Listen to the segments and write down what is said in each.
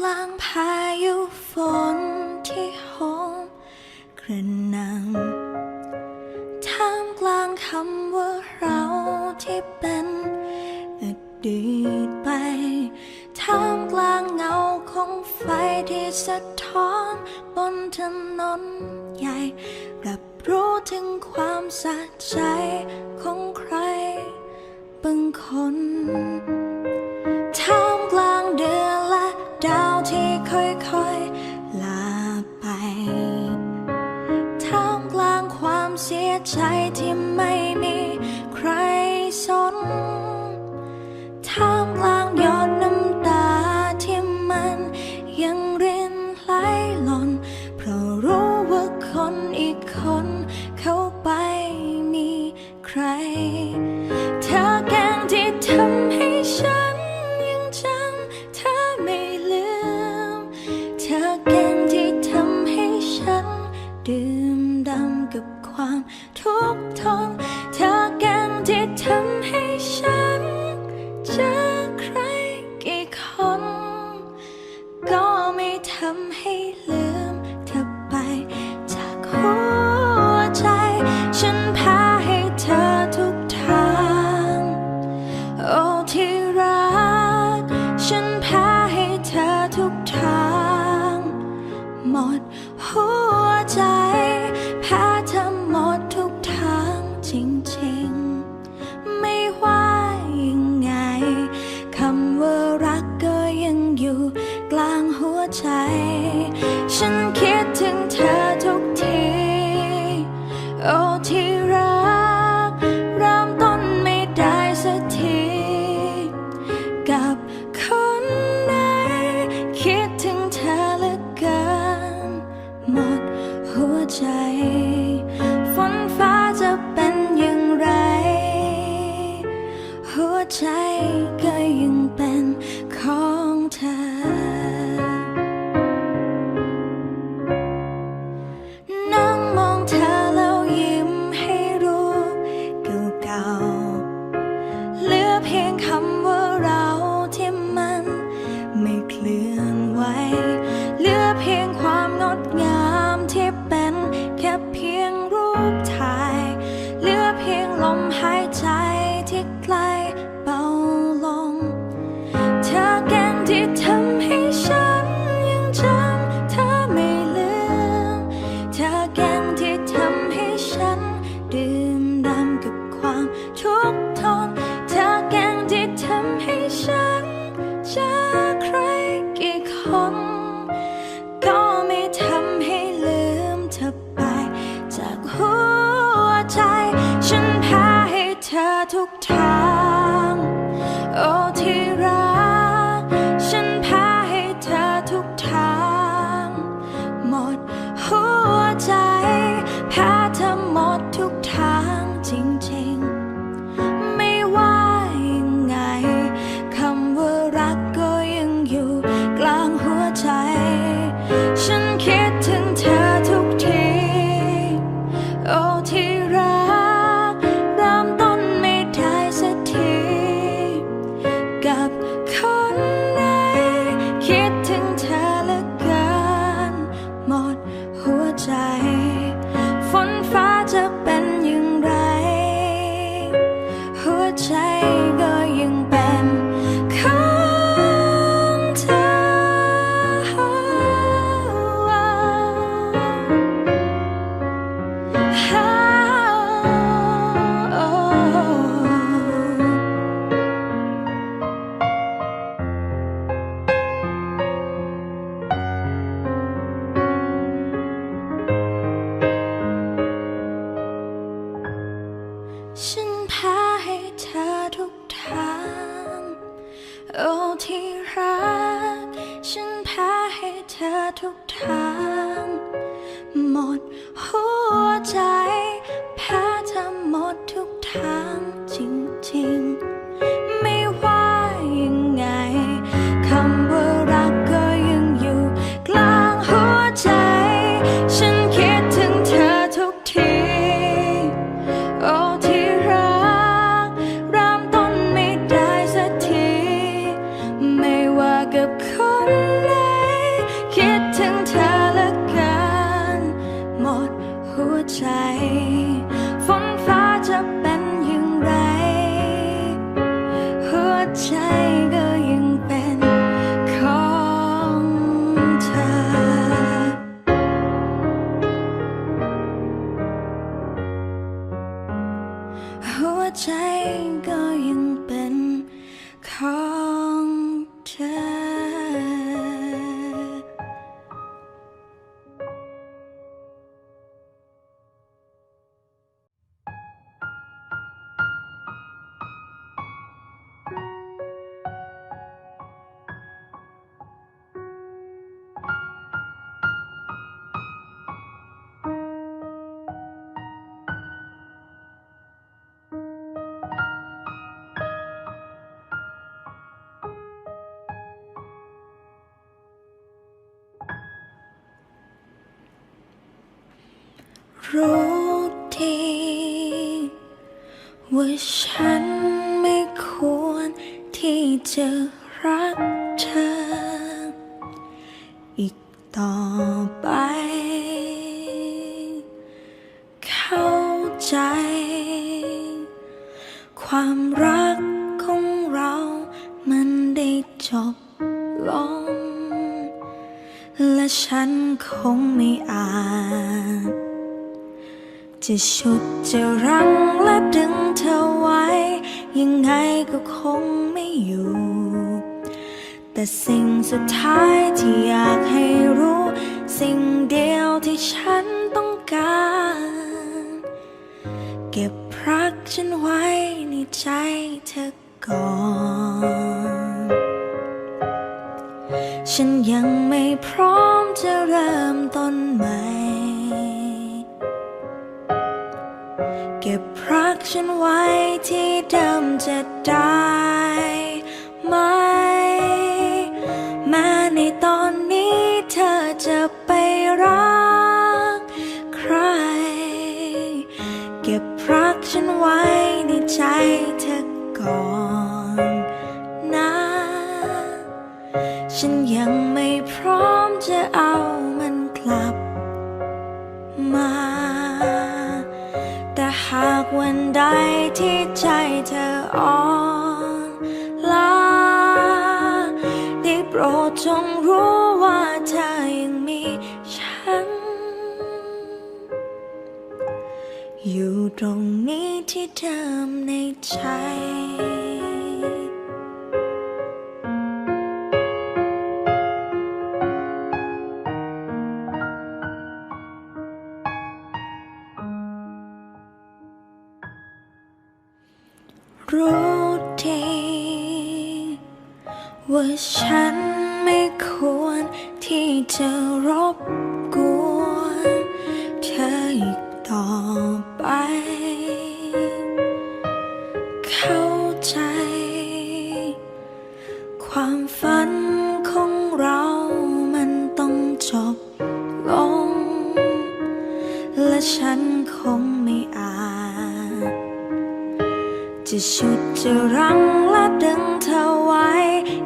กลางพายุฝนที่โหมกระหน่ำท่ามกลางคำว่าเราที่เป็นอดีตไป ท่ามกลางเงาของไฟที่สะท้อนบนถนนใหญ่ รับรู้ถึงความสะใจ Zeit, im แพ้ให้เธอทุกทาง หมดหัวใจ ใจก็ ว่าฉันไม่ควรที่จะรัก จะชุดจะรั้งและดึงเธอไว้ ยังไงก็คงไม่อยู่ แต่สิ่งสุดท้ายที่อยากให้รู้ สิ่งเดียวที่ฉันต้องการ เก็บรักฉันไว้ในใจเธอก่อน ฉันยังไม่พร้อมจะเริ่มต้นใหม่ ฉันไว้ที่เดิมจะได้ไหม แม้ในตอนนี้เธอจะไปรักใคร เก็บรักฉันไว้ในใจ่อนลาได้โปรดจงรู้ว่าเธอยังมีฉัน อยู่ตรงนี้ที่เดิมในใจ จะรั้งและดึงเธอไว้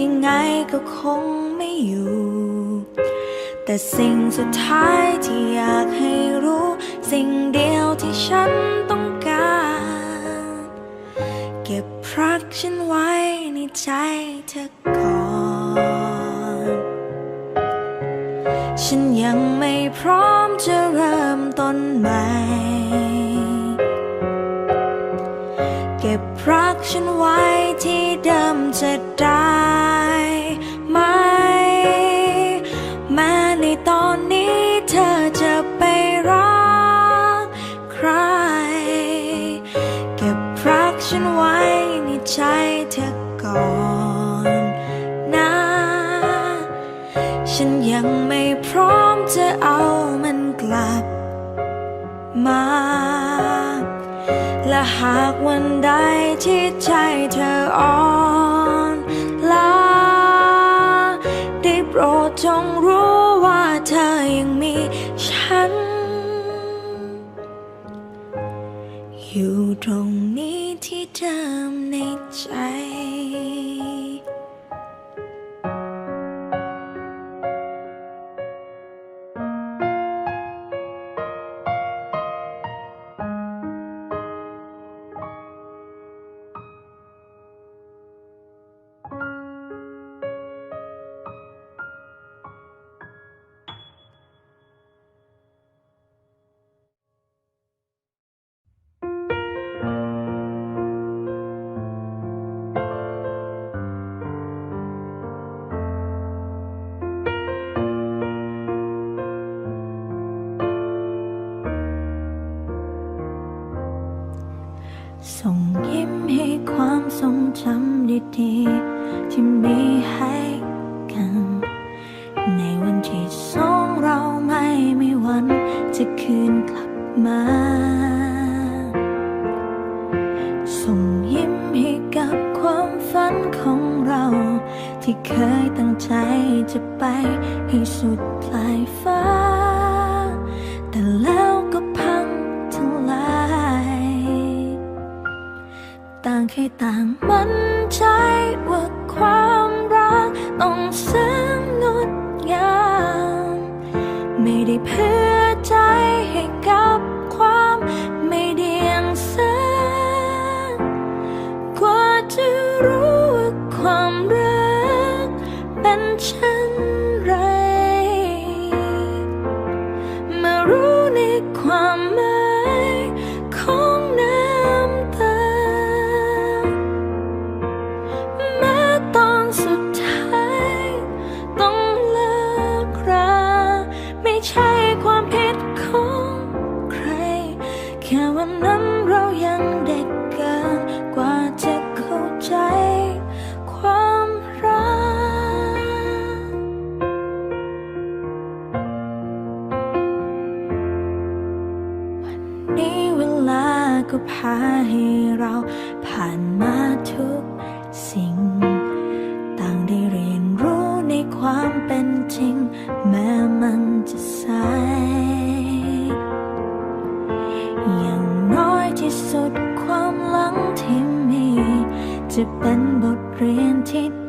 ยังไงก็คงไม่อยู่ แต่สิ่งสุดท้ายที่อยากให้รู้ สิ่งเดียวที่ฉัน ในตอนนี้เธอจะไปรักใคร เก็บรักฉันไว้ในใจเธอก่อนนะ ฉันยังไม่พร้อมจะเอามันกลับมา และหากวันใดที่ใจเธออ่อนล้าได้โปรดจง เธอยังมีฉัน อยู่ตรงนี้ที่เดิมในใจ ที่เคยตั้งใจจะไปให้สุดปลายฟ้า แต่แล้วก็พังทลาย ต่างแค่ต่างมั่นใจว่าความรักต้องแสนงดงาม ไม่ได้เพื่อ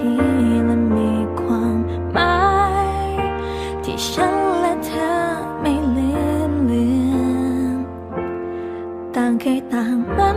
ที่มันมีความหมายที่ฉันและเธอไม่ลืมเลือนต่างเคยต่างมา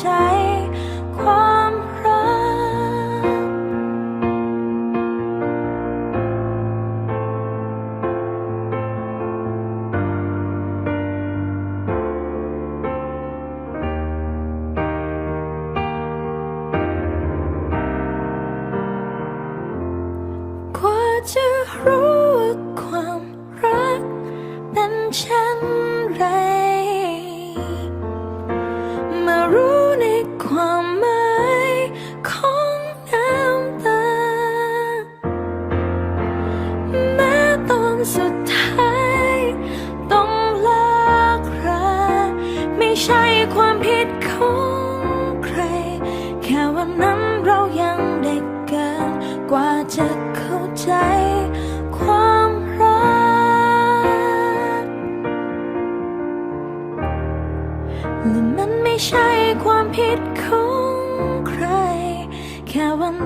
ใจ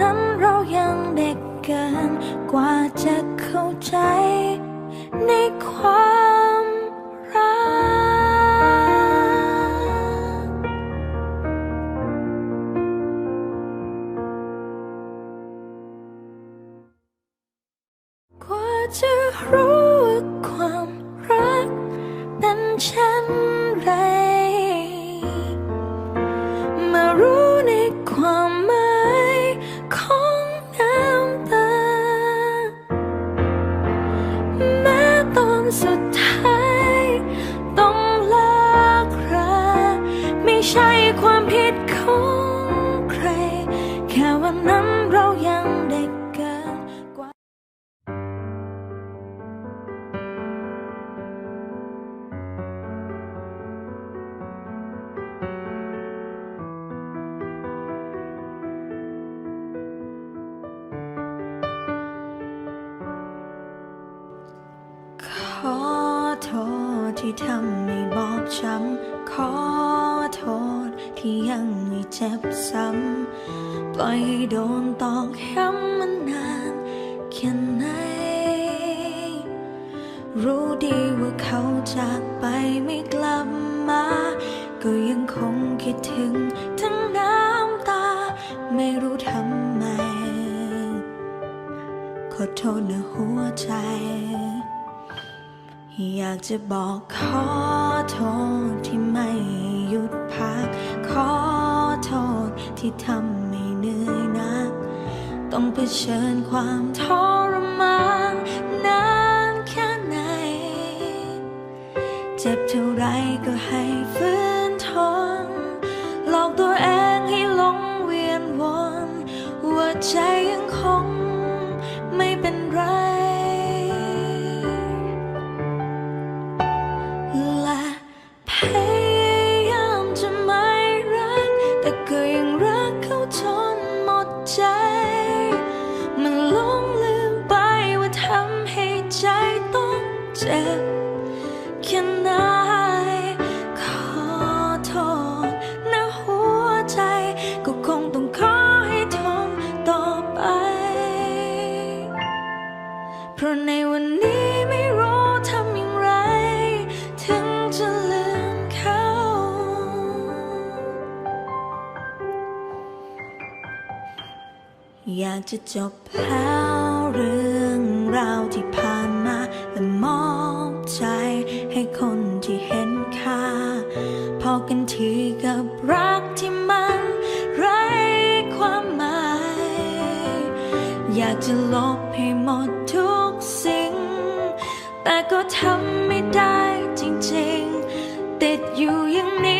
นั้นเรายังเด็กเกินกว่าจะเข้าใจ จ็บซ้ำปล่อยโดนตอกย้ำมันนานแค่ไหน รู้ดีว่าเขาจากไปไม่กลับมา ก็ยังคงคิดถึงทั้งน้ำตา ไม่รู้ทำไม ขอโทษนะหัวใจ อยากจะบอกขอโทษที่ไม่หยุดพักขอ ที่ทำไม่เหนื่อยนัก ต้องเผชิญความทรมานนานแค่ไหน เจ็บเท่าไรก็ให้ฟื้นทนหลอกตัวเองให้หลงเวียนวนหัวใจ จบแล้วเรื่องราวที่ผ่านมา และมอบใจให้คนที่เห็นค่า พอกันทีกับรักที่มันไร้ความหมาย อยากจะลบให้หมดทุกสิ่ง แต่ก็ทำไม่ได้จริงๆ ติดอยู่อย่างนี้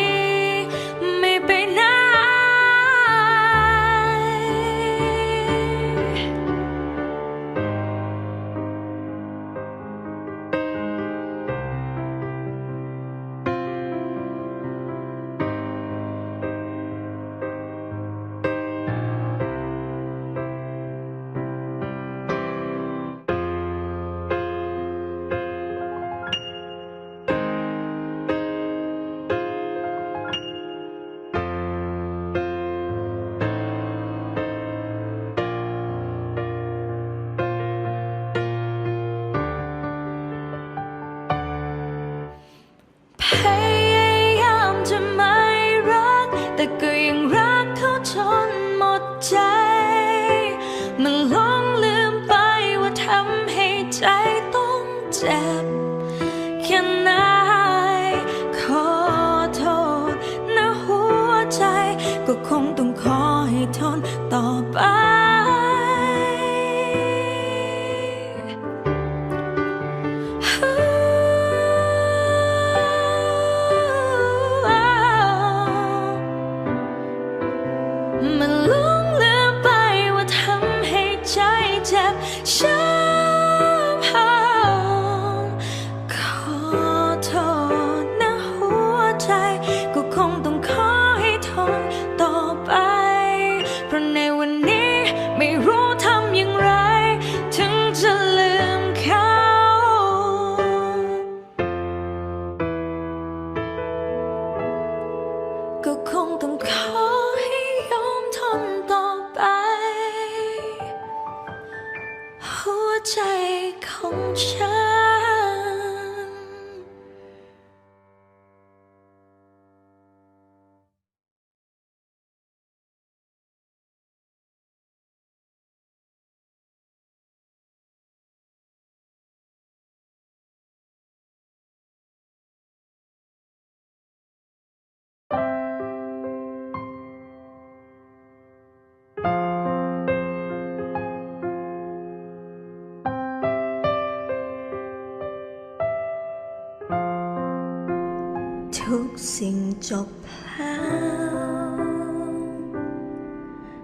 สิ่งจบแล้ว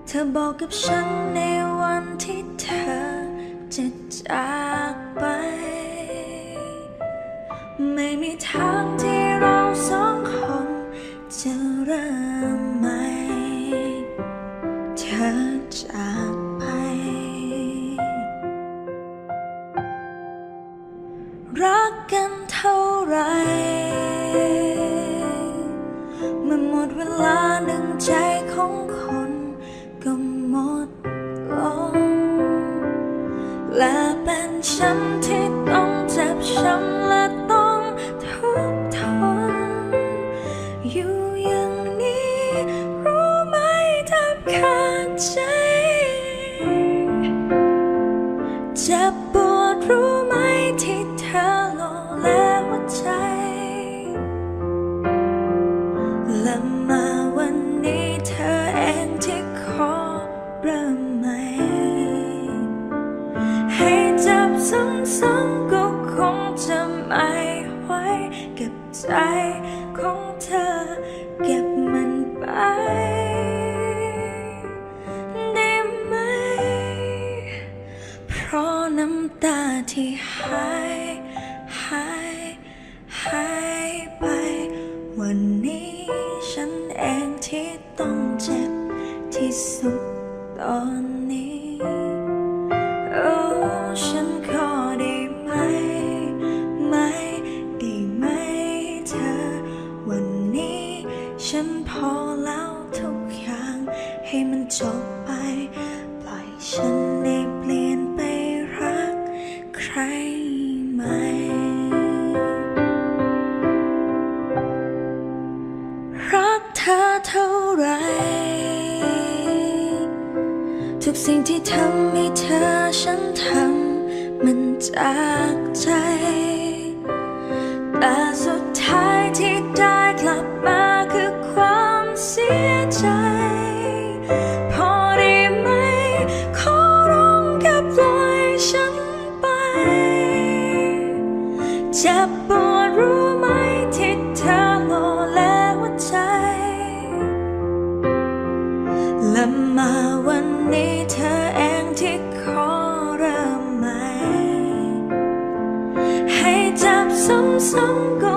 เธอบอกกับฉันในวันที่เธอจะจากไป ไม่มีทางที่เราสองคนจะเริ่มใหม่ เธอจาก องคนก็หมดลงและเป็นฉันที่ต้องเจ็บช้ำ ซ้ำก็คงจะไม่ไหวเก็บใจ รักเธอเท่าไร ทุกสิ่งที่ทำให้เธอฉันทำมันจากใจ แต่สุ 阳光。